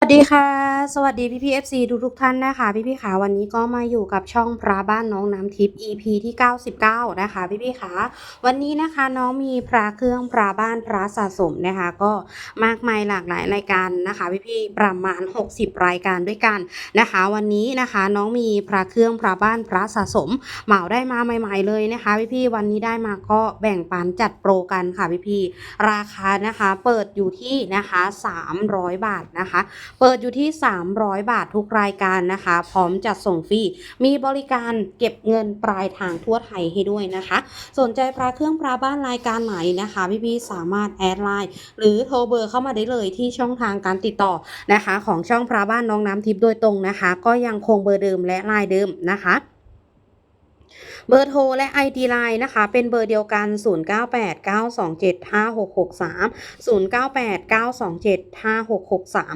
สวัสดีค่ะ สวัสดีพี่พีเอฟซีทุกทุกท่านนะคะ พี่พี่ขาวันนี้ก็มาอยู่กับช่องพระบ้านน้องน้ำทิพย์ EP ที่ 99 นะคะ พี่พี่ขาวันนี้นะคะน้องมีพระเครื่องพระบ้านพระสะสมนะคะ ก็มากมายหลากหลายรายการนะคะ พี่พี่ประมาณ 60 รายการด้วยกันนะคะ วันนี้นะคะน้องมีพระเครื่องพระบ้านพระสะสมเหมาได้มาใหม่ ๆ เลยนะคะ พี่พี่วันนี้ได้มาก็แบ่งปันจัดโปรกันค่ะพี่พี่ราคานะคะเปิดอยู่ที่นะคะ 300 บาทนะคะเปิดอยู่ที่ 300 บาททุกรายการนะคะ พร้อมจัดส่งฟรี มีบริการเก็บเงินปลายทางทั่วไทยให้ด้วยนะคะ สนใจพระเครื่องพระบ้านรายการไหนนะคะ พี่ๆสามารถแอดไลน์หรือโทรเบอร์เข้ามาได้เลยที่ช่องทางการติดต่อนะคะ ของช่องพระบ้านน้องน้ำทิพย์โดยตรงนะคะ ก็ยังคงเบอร์เดิมและไลน์เดิมนะคะ เบอร์โทรและ ID Line นะคะ เป็นเบอร์เดียวกัน 0989275663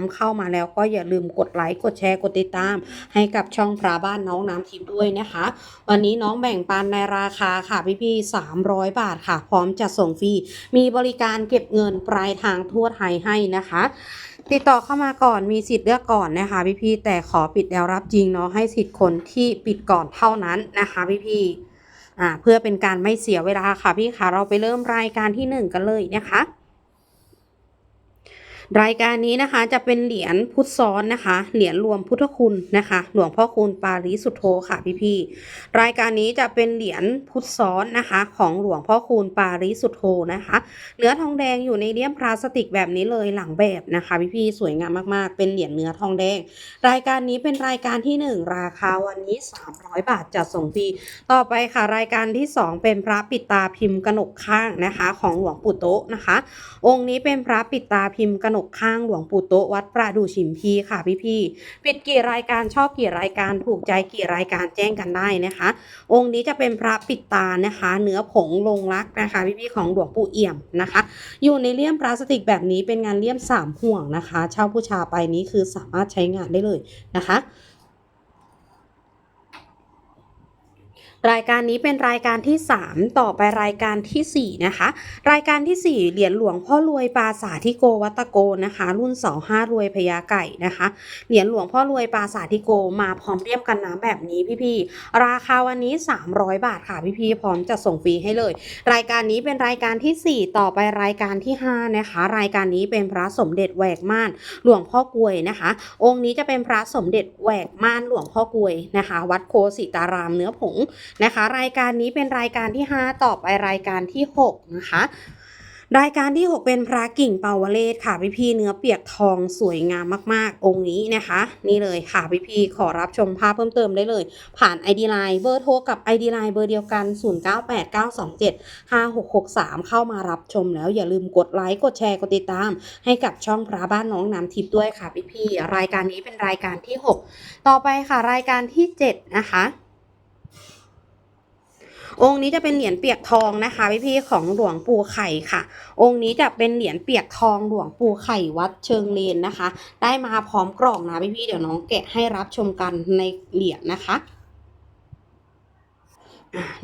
0989275663 เข้ามาแล้วก็อย่าลืมกดไลค์กดแชร์กดติดตาม ให้กับช่องพระบ้านน้องน้ำทิพย์ด้วยนะคะ วันนี้น้องแบ่งปันในราคาค่ะพี่ๆ300 บาทค่ะ พร้อมจัดส่งฟรีมีบริการเก็บเงินปลายทางทั่วไทยให้นะคะ ติดต่อเข้ามาก่อนมีสิทธิ์เลือกก่อนนะคะพี่พี่แต่ขอปิดแล้วรับจริงเนาะให้สิทธิ์คนที่ปิดก่อนเท่านั้นนะคะพี่ๆอ่าเพื่อเป็นการไม่เสียเวลาค่ะพี่คะเราไปเริ่มรายการที่หนึ่งกันเลยนะคะ รายการนี้นะคะจะเป็นเหรียญพุทธซ้อนนะคะ เหรียญรวมพุทธคุณนะคะ หลวงพ่อคูณปาริสุทโธค่ะพี่ๆรายการนี้จะเป็นเหรียญพุทธซ้อนนะคะ ของหลวงพ่อคูณปาริสุทโธนะคะ เนื้อทองแดงอยู่ในเลี่ยมพลาสติกแบบนี้เลยหลังแบบนะคะพี่ๆสวยงามมากๆ เป็นเหรียญเนื้อทองแดง รายการนี้เป็นรายการที่ 1 ราคาวันนี้ 300 บาทจัดส่งฟรีต่อไปค่ะรายการที่ 2 เป็นพระปิดตาพิมพ์กนกข้างนะคะ ของหลวงปู่โตะนะคะ องค์นี้เป็นพระปิดตาพิมพ์กนกข้างหลวงปู่โตะวัดประดู่ฉิมพีค่ะพี่พี่ปิดกี่รายการชอบกี่รายการถูกใจกี่รายการแจ้งกันได้นะคะ องค์นี้จะเป็นพระปิดตานะคะ เนื้อผงลงรักนะคะ พี่พี่ของหลวงปู่เอี่ยมนะคะ อยู่ในเลี่ยมพลาสติกแบบนี้เป็นงานเลี่ยมสามห่วงนะคะ เช่าผู้ชาไปนี้คือสามารถใช้งานได้เลยนะคะ รายการนี้เป็นรายการที่ 3 ต่อไปรายการทีสี่4 นะคะ รายการทีสี่ 4 เหรียญหลวงพ่อรวยปาสาทที่โกวัตโกนะคะ รุ่นเสาห้ารวยพญาไก่นะคะ เหรียญหลวงพ่อรวยปาสาทที่โกมาพร้อมเรียบกันน้ำแบบนี้พี่ๆราคาวันนี้ 300 บาทค่ะพี่ๆพร้อมจะส่งฟรีให้เลย รายการนี้เป็นรายการทีสี่4 ต่อไปรายการที่ 5 นะคะ รายการนี้เป็นพระสมเด็จแหวกม่านหลวงพ่อกลวยนะคะ องค์นี้จะเป็นพระสมเด็จแหวกม่านหลวงพ่อกลวยนะคะ วัดโคสิตารามเนื้อผงนะคะ รายการนี้เป็นรายการที่ 5 ต่อไปรายการที่ 6 นะคะรายการที่ 6 เป็นพระกิ่งเปาวเลศค่ะพี่พี่เนื้อเปียกทองสวยงามมากๆ องค์นี้นะคะ นี่เลยค่ะพี่พี่ขอรับชมภาพเพิ่มเติมได้เลย ผ่าน ID Line เบอร์โทรกับ ID Line เบอร์เดียวกัน 0989275663 เข้ามารับชมแล้วอย่าลืมกดไลค์กดแชร์กดติดตาม ให้กับช่องพระบ้านน้องน้ำทิพย์ด้วยค่ะพี่พี่รายการนี้เป็นรายการที่ 6 ต่อไปค่ะรายการที่ 7 นะคะ องค์นี้จะเป็นเหรียญเปียกทองนะคะพี่ๆของหลวงปู่ไข่ค่ะ องค์นี้จะเป็นเหรียญเปียกทองหลวงปู่ไข่วัดเชิงเลนนะคะ ได้มาพร้อมกล่องนะพี่ๆเดี๋ยวน้องแกะให้รับชมกันในเหรียญนะคะ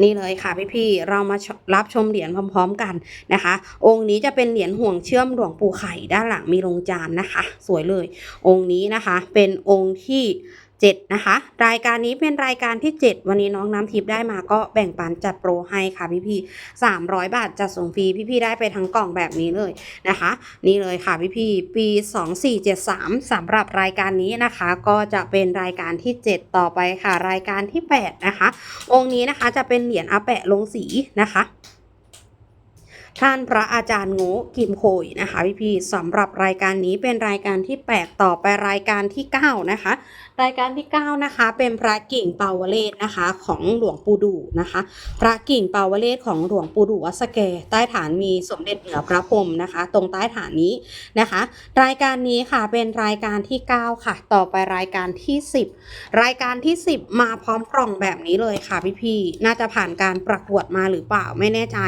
นี่เลยค่ะพี่ๆเรามารับชมเหรียญพร้อม ๆกันนะคะ องค์นี้จะเป็นเหรียญห่วงเชื่อมหลวงปู่ไข่ด้านหลังมีลงจานนะคะ สวยเลย องค์นี้นะคะ เป็นองค์ที่ 7 นะคะ รายการนี้เป็นรายการที่ 7 วันนี้น้องน้ำทิพย์ได้มาก็แบ่งปันจัดโปรให้ค่ะพี่ๆ300บาทจัดส่งฟรีพี่ๆได้ไปทั้งกล่องแบบนี้เลยนะคะ นี่เลยค่ะพี่ๆปี 2473สำหรับรายการนี้นะคะ ก็จะเป็นรายการที่ 7 ต่อไปค่ะ รายการที่ 8 นะคะ องค์นี้นะคะจะเป็นเหรียญอาแปะลงสีนะคะท่านพระอาจารย์โง่กิมโคยนะคะพี่พี่สำหรับรายการนี้เป็นรายการที่ 8 ต่อไปรายการที่ 9 นะคะ รายการที่ 9 นะคะ เป็นพระกิ่งเปาวเลศนะคะ ของหลวงปู่ดูนะคะ พระกิ่งเปาวเลศของหลวงปู่ดูวัสแกใต้ฐานมีสมเด็จเหนือพระพรหมนะคะ ตรงใต้ฐานนี้นะคะ รายการนี้ค่ะเป็นรายการที่ 9 ค่ะ ต่อไปรายการที่ 10 รายการที่ 10 มาพร้อมกล่องแบบนี้เลยค่ะพี่ๆน่าจะผ่านการประกวดมาหรือเปล่าไม่แน่ใจ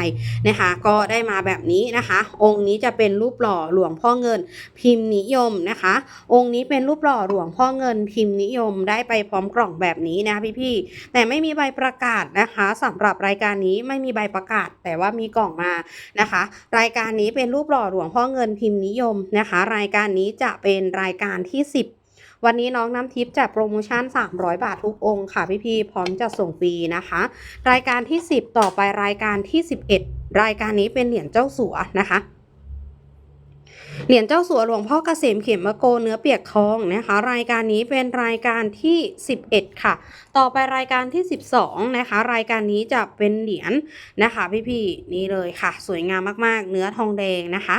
นะคะ ก็ได้มาแบบนี้นะคะ องค์นี้จะเป็นรูปหล่อหลวงพ่อเงิน พิมพ์นิยมนะคะ องค์นี้เป็นรูปหล่อหลวงพ่อเงินพิมพ์นิยมได้ไปพร้อมกล่องแบบนี้นะพี่ๆแต่ไม่มีใบประกาศนะคะสำหรับรายการนี้ไม่มีใบประกาศ แต่ว่ามีกล่องมานะคะ รายการนี้เป็นรูปหล่อหลวงพ่อเงินพิมพ์นิยมนะคะ รายการนี้จะเป็นรายการที่ 10วันนี้น้องน้ำทิพย์จัดโปรโมชั่น 300 บาททุกองค์ค่ะพี่ๆพร้อมจะส่งฟรีนะคะ รายการที่ 10 ต่อไปรายการที่ 11 รายการนี้เป็นเหรียญเจ้าสัวนะคะ เหรียญเจ้าสัวหลวงพ่อเกษมเขมโกเนื้อเปียกทองนะคะ รายการนี้เป็นรายการที่ 11 ค่ะ ต่อไปรายการที่ 12 นะคะ รายการนี้จะเป็นเหรียญนะคะ พี่ๆนี่เลยค่ะ สวยงามมากๆ เนื้อทองแดงนะคะ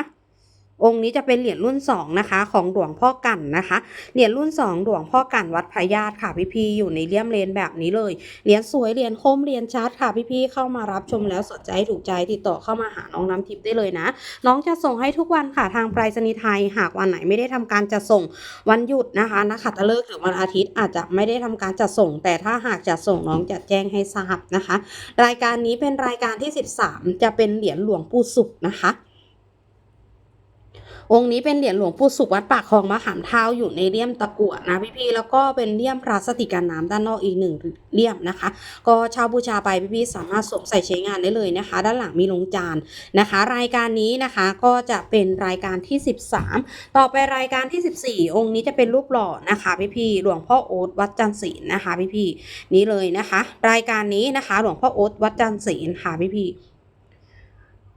องค์นี้จะเป็นเหรียญรุ่น 2 นะคะ ของหลวงพ่อกันนะคะ เหรียญรุ่น 2 หลวงพ่อกันวัดพญาติค่ะพี่ๆอยู่ในเลี่ยมเลนแบบนี้เลย เหรียญสวยเหรียญคมเหรียญชัดค่ะพี่ๆเข้ามารับชมแล้วสนใจถูกใจติดต่อเข้ามาหาน้องน้ำทิพย์ได้เลยนะ น้องจะส่งให้ทุกวันค่ะทางไปรษณีย์ไทย หากวันไหนไม่ได้ทำการจัดส่งวันหยุดนะคะนักขัตฤกษ์หรือวันอาทิตย์อาจจะไม่ได้ทำการจัดส่ง แต่ถ้าหากจัดส่งน้องจะแจ้งให้ทราบนะคะ รายการนี้เป็นรายการที่ 13 จะเป็นเหรียญหลวงปู่สุขนะคะ องค์นี้เป็นเหรียญหลวงปู่สุขวัดปากคลองมะขามเท้าอยู่ในเลี่ยมตะกั่วนะพี่ๆแล้วก็เป็นเลี่ยมพลาสติกกันน้ำด้านนอกอีกหนึ่งเลี่ยมนะคะ ก็เช่าบูชาไปพี่ๆสามารถสวมใส่ใช้งานได้เลยนะคะ ด้านหลังมีลงจานนะคะ รายการนี้นะคะก็จะเป็นรายการที่ 13 ต่อไปรายการที่ 14 องค์นี้จะเป็นรูปหล่อนะคะพี่ๆหลวงพ่อโอ๊ตวัดจันทร์ศิลนะคะพี่ๆนี่เลยนะคะ รายการนี้นะคะ หลวงพ่อโอ๊ตวัดจันทร์ศิลค่ะพี่ๆ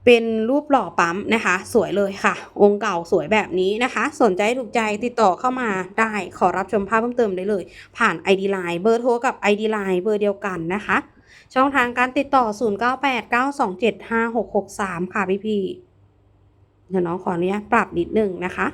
เป็นรูปหล่อปั๊มนะคะ สวยเลยค่ะ องค์เก่าสวยแบบนี้นะคะ สนใจถูกใจติดต่อเข้ามาได้ขอรับชมภาพเพิ่มเติมได้เลย ผ่าน ID Line เบอร์โทรกับ ID Line เบอร์เดียวกันนะคะ ช่องทางการติดต่อ 0989275663 ค่ะพี่พี่เดี๋ยวน้องขออนุญาตปรับนิดนึงนะคะ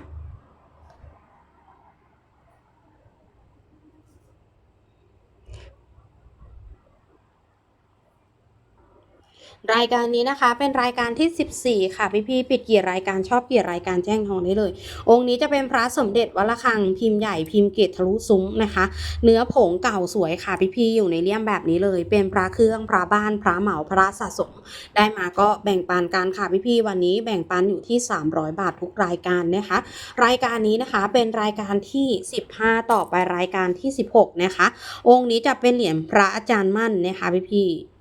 รายการนี้นะคะ เป็นรายการที่ 14 ค่ะ พี่ๆปิดกี่รายการชอบกี่รายการแจ้งทองได้เลย องค์นี้จะเป็นพระสมเด็จวัดระฆังพิมพ์ใหญ่พิมพ์เกตทะลุซุ้มนะคะ เนื้อผงเก่าสวยค่ะพี่ๆอยู่ในเลี่ยมแบบนี้เลย เป็นพระเครื่องพระบ้านพระเหมาพระสะสม ได้มาก็แบ่งปันกันค่ะพี่ๆวันนี้แบ่งปันอยู่ที่ 300 บาททุกรายการนะคะ รายการนี้นะคะเป็นรายการที่ 15 ต่อไปรายการที่ 16 นะคะ องค์นี้จะเป็นเหรียญพระอาจารย์มั่นนะคะพี่ๆ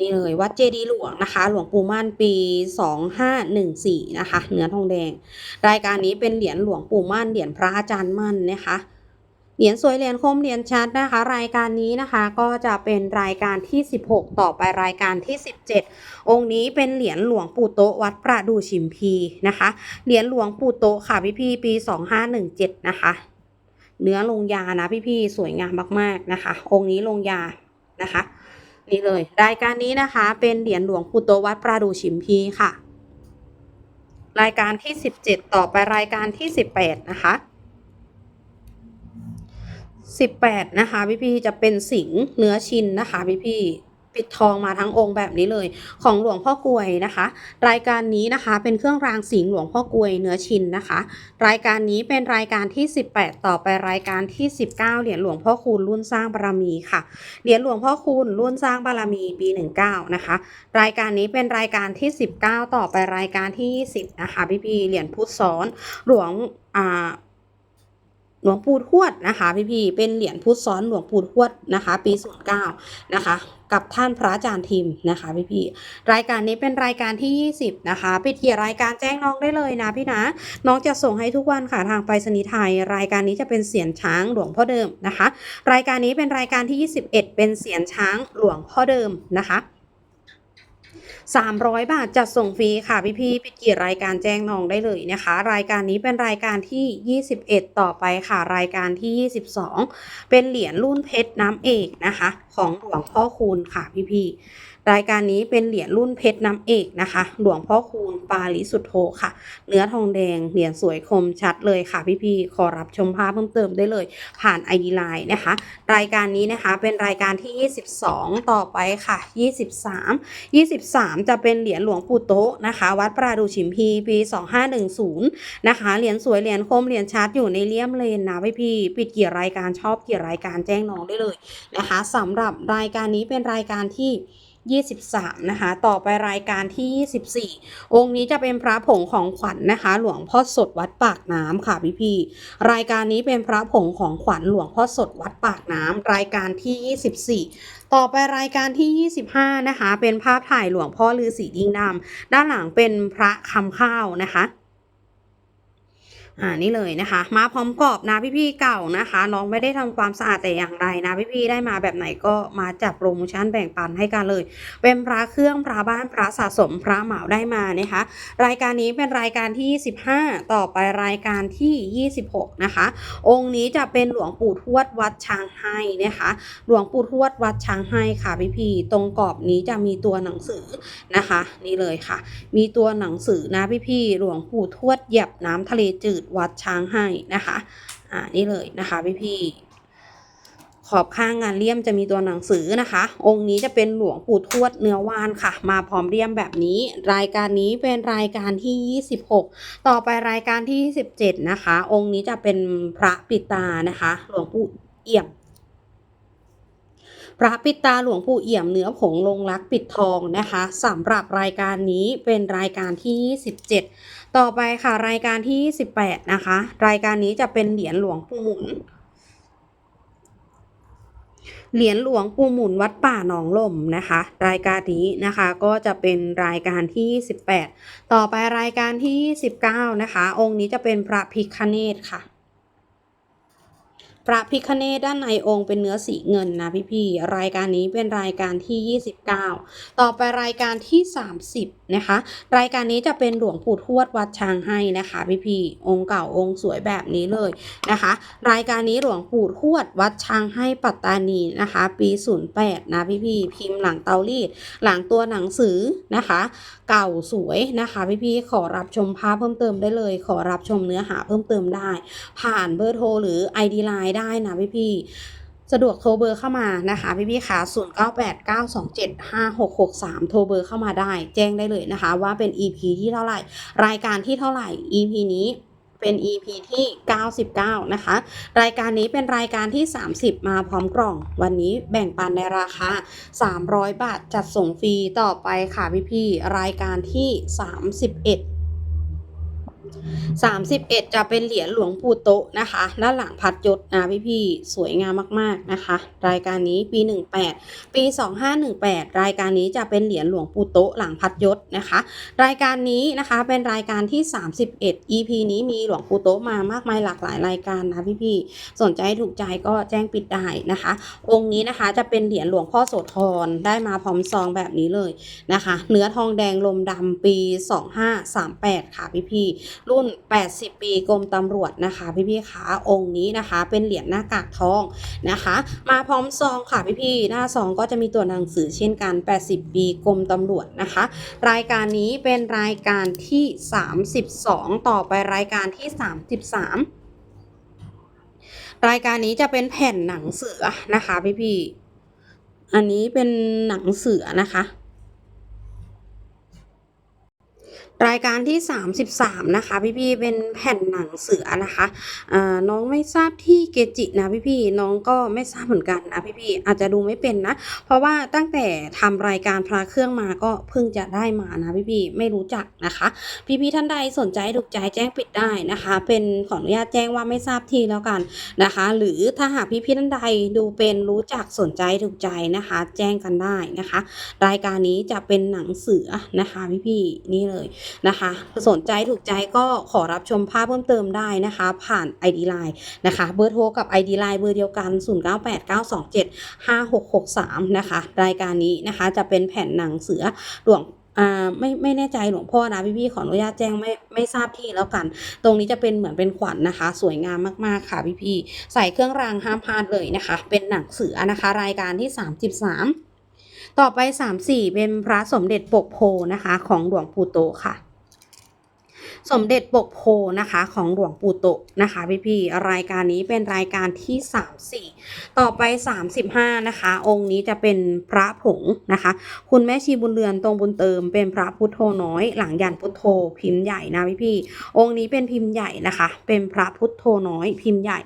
นี่เลยวัดเจดีหลวงนะคะ หลวงปู่มั่นปี 2514 นะคะ เนื้อทองแดง รายการนี้เป็นเหรียญหลวงปู่มั่นเหรียญพระอาจารย์มั่นนะคะเหรียญสวยเหรียญคมเหรียญชัดนะคะ รายการนี้นะคะก็จะเป็นรายการที่ 16 ต่อไปรายการที่ 17 องค์นี้เป็นเหรียญหลวงปู่โตวัดประดูชิมพีนะคะเหรียญหลวงปู่โตค่ะพี่พี่ปี 2517 นะคะ เนื้อลงยานะพี่พี่สวยงามมากๆนะคะ องค์นี้ลงยานะคะ นี่เลย รายการนี้นะคะ เป็นเหรียญหลวงปู่โตวัดปราดูชิมพีค่ะ รายการที่ 17 ต่อไปรายการที่ 18 นะคะ 18 นะคะพี่พี่จะเป็นสิงเนื้อชินนะคะพี่พี่ ปิดทองมาทั้งองค์แบบนี้เลย ของหลวงพ่อกลวยนะคะ รายการนี้นะคะเป็นเครื่องรางสิงห์หลวงพ่อกลวยเนื้อชินนะคะ รายการนี้เป็นรายการที่ 18 ต่อไปรายการที่ 19เหรียญหลวงพ่อคูณรุ่นสร้างบารมีค่ะเหรียญหลวงพ่อคูณรุ่นสร้างบารมีปี 19 นะคะ รายการนี้เป็นรายการที่ 19 ต่อไปรายการที่ 20 นะคะพี่พี่ๆเหรียญพุทธซ้อนหลวงอ่า ลวงปู่ทวดนะคะพี่พี่ๆเป็นเหรียญพุทธซ้อนหลวงปู่ทวดนะคะ ปี09นะคะกับท่านพระอาจารย์ทิมนะคะพี่พี่ๆรายการนี้เป็นรายการที่ 20 นะคะปิดเกียรรายการแจ้งน้องได้เลยนะพี่นะ น้องจะส่งให้ทุกวันค่ะทางไปรษณีย์ไทย รายการนี้จะเป็นเสียนช้างหลวงพ่อเดิมนะคะ รายการนี้เป็นรายการที่ 21 เป็นเสียนช้างหลวงพ่อเดิมนะคะ 300 บาทจัดส่งฟรีค่ะพี่พี่ปิดกี่รายการแจ้งน้องได้เลยนะคะ รายการนี้เป็นรายการที่ 21 ต่อไปค่ะรายการที่ 22 เป็นเหรียญรุ่นเพชรน้ำเอกนะคะ ของหลวงพ่อคูณค่ะพี่พี่ รายการนี้เป็นเหรียญรุ่นเพชรน้ำเอกนะคะ หลวงพ่อคูณปาลิสุทโธค่ะ เนื้อทองแดง เหรียญสวยคมชัดเลยค่ะพี่ๆ ขอรับชมภาพเพิ่มเติมได้เลย ผ่าน ID Line นะคะ รายการนี้นะคะเป็นรายการที่ 22 ต่อไปค่ะ 23 23 จะเป็นเหรียญหลวงปู่โตะนะคะ วัดปราดูชิมพีปี 2510 นะคะ เหรียญสวยเหรียญคมเหรียญชัดอยู่ในเลี่ยมเลนนะพี่พี่ๆปิดกี่รายการชอบกี่รายการแจ้งน้องได้เลยนะคะสำหรับรายการนี้เป็นรายการที่ 23 นะคะ ต่อไปรายการที่ 24 องค์นี้จะเป็นพระผงของขวัญนนะคะ หลวงพ่อสดวัดปากน้ำค่ะพี่พี่รายการนี้เป็นพระผงของขวัญหลวงพ่อสดวัดปากน้ำรายการที่ 24 ต่อไปรายการที่ 25 นะคะ เป็นภาพถ่ายหลวงพ่อฤาษีดิงดำด้านหลังเป็นพระคำข้าวนะคะ อ่านี่เลยนะคะ มาพร้อมกรอบนะพี่ๆเก่านะคะ น้องไม่ได้ทำความสะอาดแต่อย่างใดนะพี่ๆได้มาแบบไหนก็มาจับโปรโมชั่นแบ่งปันให้กันเลย เป็นพระเครื่องพระบ้านพระสะสมพระเหมาได้มานะคะ รายการนี้เป็นรายการที่ 15 ต่อไปรายการที่ 26 นะคะ องค์นี้จะเป็นหลวงปู่ทวดวัดช้างให้นะคะ หลวงปู่ทวดวัดช้างให้ค่ะพี่ๆตรงกรอบนี้จะมีตัวหนังสือนะคะ นี่เลยค่ะ มีตัวหนังสือนะพี่ๆหลวงปู่ทวดเหยียบน้ำทะเลจืดวัดช้างให้นะคะ อ่านี่เลยนะคะพี่ๆขอบข้างงานเลี่ยมจะมีตัวหนังสือนะคะ องค์นี้จะเป็นหลวงปู่ทวดเนื้อวานค่ะ มาพร้อมเลี่ยมแบบนี้ รายการนี้เป็นรายการที่ 26 ต่อไปรายการที่17นะคะ องค์นี้จะเป็นพระปิตานะคะ หลวงปู่เอี่ยมพระปิตาหลวงปู่เอี่ยมเนื้อผงลงรักปิดทองนะคะสำหรับรายการนี้เป็นรายการที่17 ต่อไปค่ะรายการที่18นะคะ รายการนี้จะเป็นเหรียญหลวงปู่หมุน เหรียญหลวงปู่หมุนวัดป่าหนองลมนะคะ รายการนี้นะคะก็จะเป็นรายการที่18ต่อไปรายการที่19นะคะ องค์นี้จะเป็นพระพิคเนตค่ะ พระพิคเนตด้านในองค์เป็นเนื้อสีเงินนะพี่ๆรายการนี้เป็นรายการที่ 29 ต่อไปรายการที่ 30 นะคะ รายการนี้จะเป็นหลวงปู่ทวดวัดช้างให้นะคะพี่ๆองค์เก่าองค์สวยแบบนี้เลยนะคะ รายการนี้หลวงปู่ทวดวัดช้างให้ปัตตานีนะคะ ปี 08 นะพี่ๆพิมพ์หลังเตารีดหลังตัวหนังสือนะคะ เก่าสวยนะคะพี่ๆขอรับชมภาพเพิ่มเติมได้เลย ขอรับชมเนื้อหาเพิ่มเติมได้ ผ่านเบอร์โทรหรือ ID Line ได้นะพี่ๆสะดวกโทรเบอร์เข้ามานะคะพี่ๆค่ะ0989275663 โทรเบอร์เข้ามาได้ แจ้งได้เลยนะคะ ว่าเป็น EP ที่เท่าไหร่ รายการที่เท่าไหร่ EP นี้เป็น EP ที่ 99 นะคะ รายการนี้เป็นรายการที่ 30 มาพร้อมกล่อง วันนี้แบ่งปันในราคา 300 บาทจัดส่งฟรีต่อไปค่ะพี่ๆรายการที่ 31 31 จะเป็นเหรียญหลวงปู่โตะนะคะด้านหลังพัดยศนะพี่ๆสวยงามมากๆนะคะ รายการนี้ปี 18 ปี 2518 รายการนี้จะเป็นเหรียญหลวงปู่โตะหลังพัดยศนะคะ รายการนี้นะคะเป็นรายการที่ 31 EP นี้มีหลวงปู่โตะมามากมายหลากหลายรายการนะพี่ๆสนใจถูกใจก็แจ้งปิดได้นะคะ องค์นี้นะคะจะเป็นเหรียญหลวงพ่อโสธรได้มาพร้อมซองแบบนี้เลยนะคะ เนื้อทองแดงลมดำปี 2538 ค่ะพี่ๆ รุ่น 80 ปีกรมตำรวจนะคะ พี่ๆขาองค์นี้นะคะ เป็นเหรียญหน้ากากทองนะคะ มาพร้อมซองค่ะพี่ๆหน้าซองก็จะมีตัวหนังสือเช่นกัน 80 ปีกรมตำรวจนะคะ รายการนี้เป็นรายการที่ 32 ต่อไปรายการที่ 33รายการนี้จะเป็นแผ่นหนังเสือนะคะพี่ๆอันนี้เป็นหนังเสือนะคะ รายการที่ 33 นะคะ พี่ๆเป็นแผ่นหนังเสือนะคะน้องไม่ทราบที่เกจินะพี่ๆน้องก็ไม่ทราบเหมือนกันนะพี่ๆอาจจะดูไม่เป็นนะ เพราะว่าตั้งแต่ทำรายการพระเครื่องมาก็เพิ่งจะได้มานะพี่ๆไม่รู้จักนะคะ พี่ๆท่านใดสนใจถูกใจแจ้งปิดได้นะคะ เป็นขออนุญาตแจ้งว่าไม่ทราบที่แล้วกันนะคะ หรือถ้าหากพี่ๆท่านใดดูเป็นรู้จักสนใจถูกใจนะคะ แจ้งกันได้นะคะ รายการนี้จะเป็นหนังเสือนะคะ พี่ๆนี่เลยนะคะ สนใจถูกใจก็ขอรับชมภาพเพิ่มเติมได้นะคะ ผ่าน ID Line นะคะ เบอร์โทรกับ ID Line เบอร์เดียวกัน 0989275663 นะคะ รายการนี้นะคะจะเป็นแผ่นหนังเสือหลวงไม่ไม่แน่ใจหลวงพ่อนะพี่ๆขออนุญาตแจ้งไม่ไม่ทราบที่แล้วกัน ตรงนี้จะเป็นเหมือนเป็นขวัญนะคะ สวยงามมากๆค่ะพี่ๆใส่เครื่องรางห้ามพลาดเลยนะคะ เป็นหนังเสือนะคะ รายการที่ 33 ต่อไป 3 4 เป็นพระสมเด็จปกโพนะคะ ของหลวงปู่โตค่ะ สมเด็จปกโพนะคะของหลวงปู่โตนะคะพี่ๆรายการนี้เป็นรายการที่ 3 4 ต่อไป 35 นะคะ องค์นี้จะเป็นพระผงนะคะ คุณแม่ชีบุญเรือนตรงบุญเติม เป็นพระพุทโธน้อย หลังยันพุทโธพิมพ์ใหญ่นะพี่ๆองค์นี้เป็นพิมพ์ใหญ่นะคะ เป็นพระพุทโธน้อยพิมพ์ใหญ่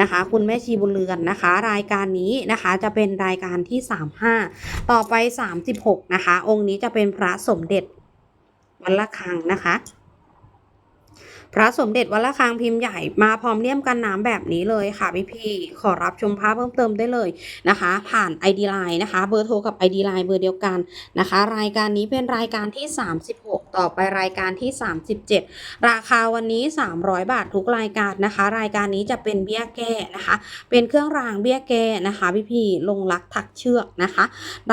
นะคะ คุณแม่ชีบุญเรือนนะคะ รายการนี้นะคะจะเป็นรายการที่ 35 ต่อไป 36 นะคะ องค์นี้จะเป็นพระสมเด็จวัดละคังนะคะ พระสมเด็จวัดละคังพิมพ์ใหญ่มาพร้อมเลี่ยมกันน้ำแบบนี้เลยค่ะพี่พี่ขอรับชมภาพเพิ่มเติมได้เลยนะคะ ผ่าน ID Line นะคะ เบอร์โทรกับ ID Line เบอร์เดียวกันนะคะ รายการนี้เป็นรายการที่ 36 ต่อไปรายการที่ 37 ราคาวันนี้ 300 บาททุกรายการนะคะ รายการนี้จะเป็นเบี้ยแก้นะคะ เป็นเครื่องรางเบี้ยแก้นะคะ พี่พี่ลงรักถักเชือกนะคะ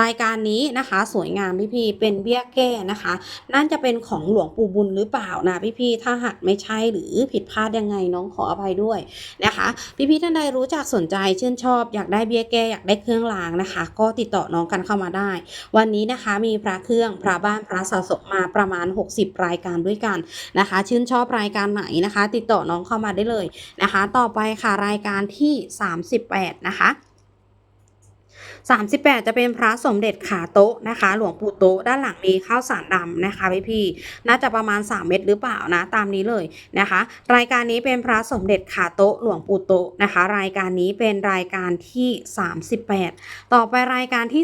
รายการนี้นะคะสวยงามพี่พี่เป็นเบี้ยแก้นะคะ นั่นจะเป็นของหลวงปู่บุญหรือเปล่านะพี่พี่ถ้าหากไม่ใช่หรือผิดพลาดยังไงน้องขออภัยด้วยนะคะ พี่พี่ท่านใดรู้จักสนใจชื่นชอบอยากได้เบี้ยแก้อยากได้เครื่องรางนะคะ ก็ติดต่อน้องกันเข้ามาได้ วันนี้นะคะมีพระเครื่องพระบ้านพระสะสมมาประมาณ 60 รายการด้วยกันนะคะ ชื่นชอบรายการไหนนะคะ ติดต่อน้องเข้ามาได้เลยนะคะ ต่อไปค่ะรายการที่ 38 นะคะ 38 จะเป็นพระสมเด็จขาโต๊ะนะคะ หลวงปู่โต๊ะด้านหลังมีข้าวสารดำนะคะพี่พี่น่าจะประมาณ 3 เม็ดหรือเปล่านะตามนี้เลยนะคะ รายการนี้เป็นพระสมเด็จขาโต๊ะหลวงปู่โต๊ะนะคะ รายการนี้เป็นรายการที่ 38 ต่อไปรายการที่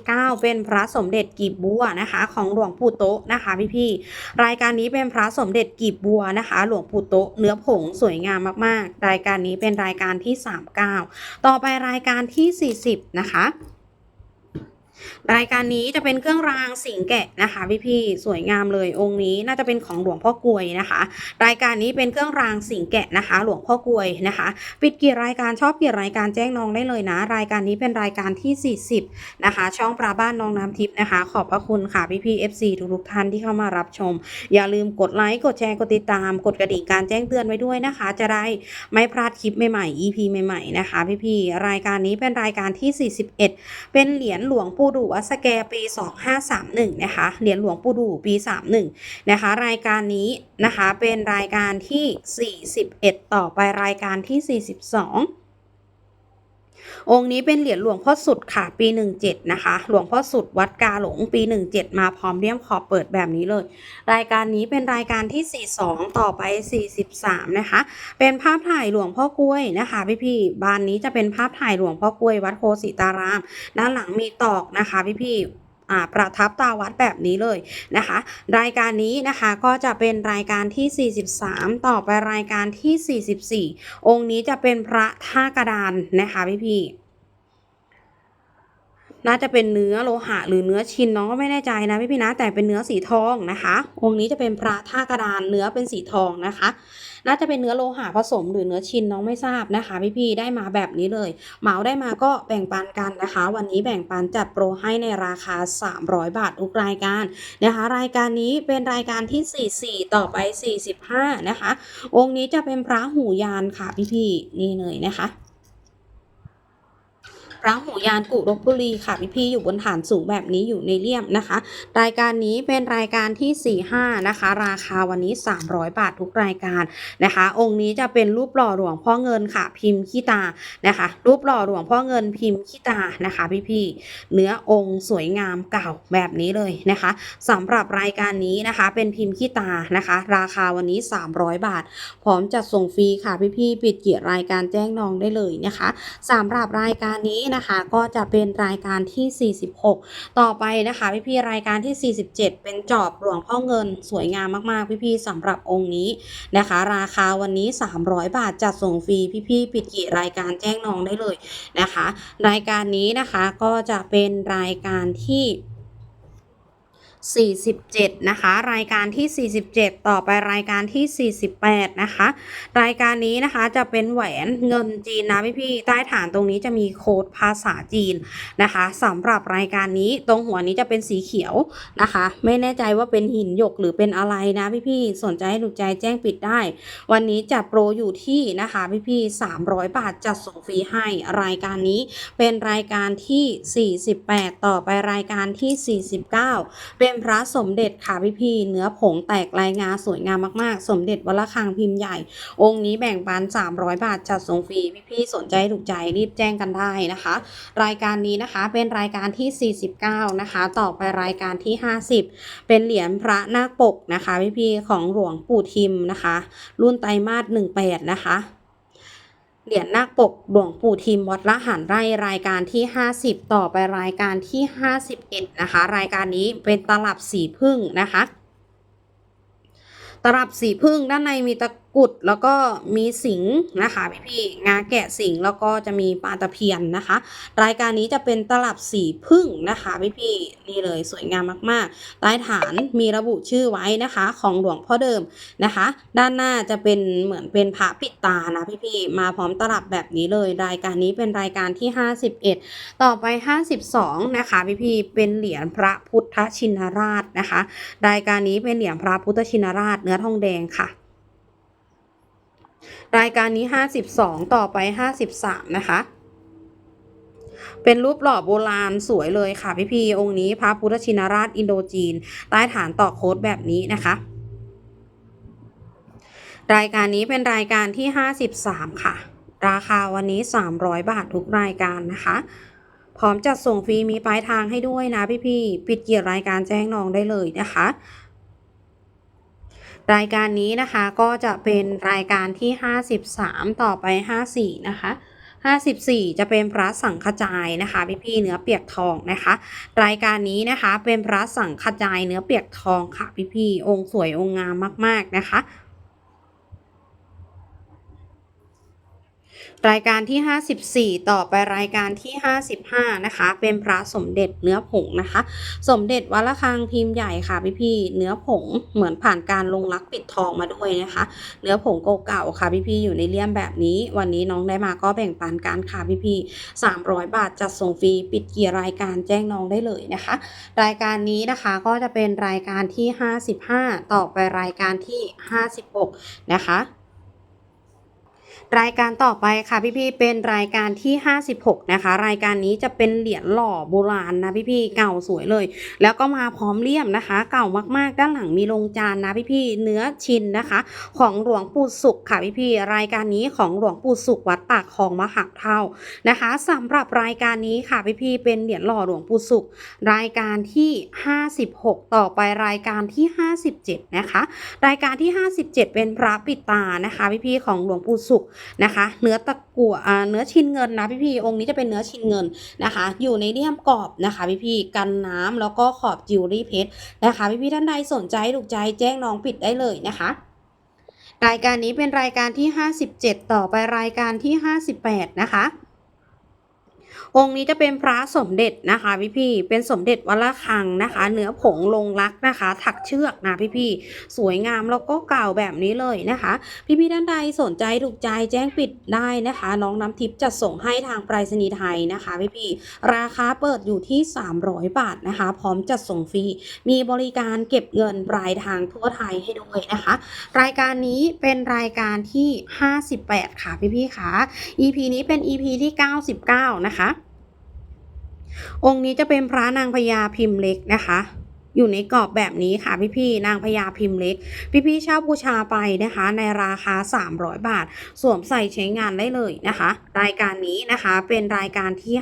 39 เป็นพระสมเด็จกีบบัวนะคะ ของหลวงปู่โต๊ะนะคะพี่พี่รายการนี้เป็นพระสมเด็จกีบบัวนะคะ หลวงปู่โต๊ะเนื้อผงสวยงามมากๆ รายการนี้เป็นรายการที่ 39 ต่อไปรายการที่ 40 นะคะ รายการนี้จะเป็นเครื่องรางสิงแกะนะคะพี่พี่สวยงามเลยองค์นี้น่าจะเป็นของหลวงพ่อกลวยนะคะ รายการนี้เป็นเครื่องรางสิงแกะนะคะ หลวงพ่อกลวยนะคะ ปิดกี่รายการชอบกี่รายการแจ้งน้องได้เลยนะ รายการนี้เป็นรายการที่ 40 นะคะ ช่องปลาบ้านน้องน้ำทิพย์นะคะ ขอบพระคุณค่ะพี่พี่ๆ FC ทุกๆท่านที่เข้ามารับชม อย่าลืมกดไลค์กดแชร์กดติดตามกดกระดิ่งการแจ้งเตือนไว้ด้วยนะคะ จะได้ไม่พลาดคลิปใหม่ๆ EP ใหม่ๆนะคะ พี่พี่รายการนี้เป็นรายการที่ 41 เป็นเหรียญหลวงปู่ดูวัดสแกปี 2531นะคะเหรียญหลวงปู่ดูปี 31นะคะรายการนี้นะคะเป็นรายการที่ 41 ต่อไปรายการที่ 42 องค์นี้เป็นเหรียญหลวงพ่อสุดค่ะปี 17 นะคะ หลวงพ่อสุดวัดกาหลงปี 17 มาพร้อมเลี่ยมขอบเปิดแบบนี้เลย รายการนี้เป็นรายการที่ 42 ต่อไป 43 นะคะ เป็นภาพถ่ายหลวงพ่อกล้วยนะคะพี่พี่ๆบานนี้จะเป็นภาพถ่ายหลวงพ่อกล้วยวัดโคสิตาราม ด้านหลังมีตอกนะคะพี่พี่ๆ ประทับตาวัดแบบนี้เลยนะคะ รายการนี้นะคะก็จะเป็นรายการที่ 43 ต่อไปรายการที่ 44 องค์นี้จะเป็นพระท่ากระดานนะคะพี่พี่ น่าจะเป็นเนื้อโลหะหรือเนื้อชินน้องก็ไม่แน่ใจนะพี่พี่นะ แต่เป็นเนื้อสีทองนะคะ องค์นี้จะเป็นพระท่ากระดานเนื้อเป็นสีทองนะคะ น่าจะเป็นเนื้อโลหะผสมหรือเนื้อชินน้องไม่ทราบนะคะพี่พี่ได้มาแบบนี้เลยเหมาได้มาก็แบ่งปันกันนะคะ วันนี้แบ่งปันจัดโปรให้ในราคา 300 บาททุกรายการนะคะ รายการนี้เป็นรายการที่ 44 ต่อไป 45 นะคะ องค์นี้จะเป็นพระหูยานค่ะพี่พี่นี่เลยนะคะ พระหูยานกุลบบุรีค่ะพี่พี่อยู่บนฐานสูงแบบนี้อยู่ในเลี่ยมนะคะ รายการนี้เป็นรายการที่ 45 นะคะ ราคาวันนี้ 300 บาททุกรายการนะคะ องค์นี้จะเป็นรูปหล่อหลวงพ่อเงินค่ะ พิมพ์ขี้ตานะคะ รูปหล่อหลวงพ่อเงินพิมพ์ขี้ตานะคะพี่พี่เนื้อองค์สวยงามเก่าแบบนี้เลยนะคะสำหรับรายการนี้นะคะเป็นพิมพ์ขี้ตานะคะ ราคาวันนี้ 300 บาท พร้อมจัดส่งฟรีค่ะพี่พี่ปิดเกียรรายการแจ้งน้องได้เลยนะคะสำหรับรายการนี้นะคะ ก็จะเป็นรายการที่ 46 ต่อไปนะคะพี่พี่รายการที่ 47 เป็นจอบหลวงพ่อเงินสวยงามมากๆ พี่พี่สำหรับองค์นี้นะคะ ราคาวันนี้ 300 บาทจัดส่งฟรีพี่พี่ปิดเกียรติรายการแจ้งน้องได้เลยนะคะ รายการนี้นะคะก็จะเป็นรายการที่ 47 นะคะ รายการที่ 47 ต่อไปรายการที่ 48 นะคะ รายการนี้นะคะจะเป็นแหวนเงินจีนนะพี่พี่ใต้ฐานตรงนี้จะมีโค้ดภาษาจีนนะคะสำหรับรายการนี้ตรงหัวนี้จะเป็นสีเขียวนะคะ ไม่แน่ใจว่าเป็นหินหยกหรือเป็นอะไรนะพี่พี่สนใจให้ถูกใจแจ้งปิดได้ วันนี้จัดโปรอยู่ที่นะคะพี่พี่300 บาทจัดส่งฟรีให้รายการนี้เป็นรายการที่ 48 ต่อไปรายการที่ 49 เป็นเป็นพระสมเด็จค่ะพี่พี่เนื้อผงแตกลายงาสวยงามมากๆ สมเด็จวัดระฆังพิมพ์ใหญ่ องค์นี้แบ่งปัน 300 บาทจัดส่งฟรีพี่พี่สนใจถูกใจรีบแจ้งกันได้นะคะ รายการนี้นะคะเป็นรายการที่ 49 นะคะ ต่อไปรายการที่ 50 เป็นเหรียญพระนาคปกนะคะพี่พี่ของหลวงปู่ทิมนะคะ รุ่นไตรมาส18 นะคะ เหรียญนาคปกหลวงปู่ทิมวัดละหันไร่รายการที่ 50 ต่อไปรายการที่ 51 นะคะ รายการนี้เป็นตลับสีพึ่งนะคะ ตลับสีพึ่งด้านในมีตะ กุดแล้วก็มีสิงนะคะ พี่พี่งาแกะสิงแล้วก็จะมีปลาตะเพียนนะคะ รายการนี้จะเป็นตลับสีพึ่งนะคะ พี่พี่นี่เลยสวยงามมากๆใต้ฐานมีระบุชื่อไว้นะคะ ของหลวงพ่อเดิมนะคะ ด้านหน้าจะเป็นเหมือนเป็นพระปิดตานะพี่พี่มาพร้อมตลับแบบนี้เลย รายการนี้เป็นรายการที่ 51 ต่อไป 52 นะคะ พี่พี่เป็นเหรียญพระพุทธชินราชนะคะ รายการนี้เป็นเหรียญพระพุทธชินราชเนื้อทองแดงค่ะ รายการนี้ 52 ต่อไป 53 นะคะ เป็นรูปหล่อโบราณสวยเลยค่ะพี่พีองค์นี้พระพุทธชินราชอินโดจีนใต้ฐานต่อโค้ดแบบนี้นะคะ รายการนี้เป็นรายการที่ 53 ค่ะ ราคาวันนี้ 300 บาททุกรายการนะคะพร้อมจัดส่งฟรีมีปลายทางให้ด้วยนะพี่พี่ปิดเกียรรายการแจ้งน้องได้เลยนะคะ รายการนี้นะคะก็จะเป็นรายการที่ 53 ต่อไป 54 นะคะ 54 จะเป็นพระสังฆจายนะคะพี่พี่เนื้อเปียกทองนะคะ รายการนี้นะคะเป็นพระสังฆจายเนื้อเปียกทองค่ะพี่พี่องค์สวยองค์งามมากๆนะคะ รายการที่ 54 ต่อไปรายการที่ 55 นะคะ เป็นพระสมเด็จเนื้อผงนะคะ สมเด็จวัดระฆังพิมพ์ใหญ่ค่ะพี่พี่เนื้อผงเหมือนผ่านการลงลักปิดทองมาด้วยนะคะ เนื้อผงเก่าๆค่ะพี่พี่อยู่ในเลี่ยมแบบนี้ วันนี้น้องได้มาก็แบ่งปันการค่ะพี่พี่300 บาทจัดส่งฟรีปิดเกียร์รายการแจ้งน้องได้เลยนะคะ รายการนี้นะคะก็จะเป็นรายการที่ 55 ต่อไปรายการที่ 56 นะคะ รายการต่อไปค่ะพี่ๆเป็นรายการที่ 56 นะคะ รายการนี้จะเป็นเหรียญหล่อโบราณนะพี่ๆเก่าสวยเลย แล้วก็มาพร้อมเลี่ยมนะคะ เก่ามากๆ ด้านหลังมีลงจานนะพี่ๆเนื้อชินนะคะ ของหลวงปู่สุขค่ะพี่ๆรายการนี้ของหลวงปู่สุขวัดปากคลองมหาเท่านะคะสำหรับรายการนี้ค่ะพี่ๆเป็นเหรียญหล่อหลวงปู่สุข รายการที่ 56 ต่อไปรายการที่ 57 นะคะ รายการที่ 57 เป็นพระปิดตานะคะพี่ๆของหลวงปู่สุขนะคะ เนื้อตะกั่วอ่าเนื้อชิ้นเงินนะพี่พี่องค์นี้จะเป็นเนื้อชิ้นเงินนะคะ อยู่ในเลี่ยมกรอบนะคะพี่พี่กันน้ำแล้วก็ขอบจิวเวลรี่เพชรนะคะพี่พี่ท่านใดสนใจถูกใจแจ้งน้องปิดได้เลยนะคะรายการนี้เป็นรายการที่ 57 ต่อไปรายการที่ 58 นะคะ องค์นี้จะเป็นพระสมเด็จนะคะพี่พี่เป็นสมเด็จวัดระฆังนะคะ เนื้อผงลงรักนะคะ ถักเชือกนะพี่พี่สวยงามแล้วก็เก่าแบบนี้เลยนะคะ พี่พี่ๆท่านใดสนใจถูกใจแจ้งปิดได้นะคะ น้องน้ำทิพย์จะส่งให้ทางไปรษณีย์ไทยนะคะพี่พี่ราคาเปิดอยู่ที่ 300 บาทนะคะ พร้อมจัดส่งฟรีมีบริการเก็บเงินปลายทางทั่วไทยให้ด้วยนะคะ รายการนี้เป็นรายการที่ 58 ค่ะพี่พี่ค่ะ EP นี้เป็น EP ที่ 99 นะคะ องค์นี้จะเป็นพระนางพญาพิมพ์เล็กนะคะ อยู่ในกรอบแบบนี้ค่ะพี่ๆนางพญาพิมพ์เล็ก พี่ๆเช่าบูชาไปนะคะ ในราคา 300 บาท สวมใส่ใช้งานได้เลยนะคะ รายการนี้นะคะเป็นรายการที่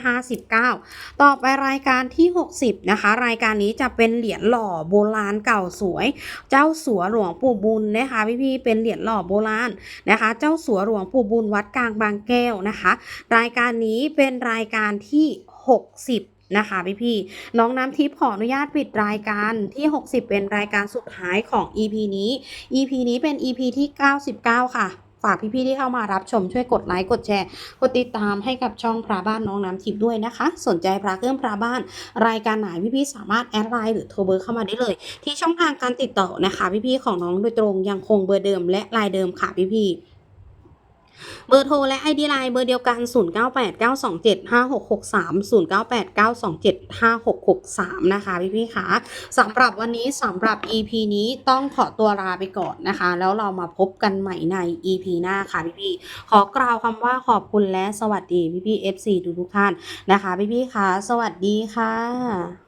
59 ต่อไปรายการที่ 60 นะคะ รายการนี้จะเป็นเหรียญหล่อโบราณเก่าสวย เจ้าสัวหลวงปู่บุญนะคะ พี่ๆเป็นเหรียญหล่อโบราณนะคะ เจ้าสัวหลวงปู่บุญวัดกลางบางแก้วนะคะ รายการนี้เป็นรายการที่ 60 นะคะพี่พี่น้องน้ำทิพย์ขออนุญาตปิดรายการที่ 60 เป็นรายการสุดท้ายของ EP นี้ EP นี้เป็น EP ที่ 99 ค่ะฝากพี่ๆที่เข้ามารับชมช่วยกดไลค์กดแชร์ กดติดตามให้กับช่องพระบ้านน้องน้ำทิพย์ด้วยนะคะ สนใจพระเครื่องพระบ้าน รายการไหนพี่ๆสามารถแอดไลน์หรือโทรเบอร์เข้ามาได้เลย ที่ช่องทางการติดต่อนะคะ พี่ๆของน้องโดยตรงยังคงเบอร์เดิมและไลน์เดิมค่ะพี่ๆ เบอร์โทรและ ID ไลน์เบอร์เดียวกัน 0989275663 0989275663 นะคะพี่พี่คะสำหรับวันนี้สำหรับ EP นี้ต้องขอตัวลาไปก่อนนะคะ แล้วเรามาพบกันใหม่ใน EP หน้าค่ะพี่พี่ขอกล่าวคำว่าขอบคุณและสวัสดีพี่พี่ FC ทุกๆท่านนะคะพี่พี่คะสวัสดีค่ะ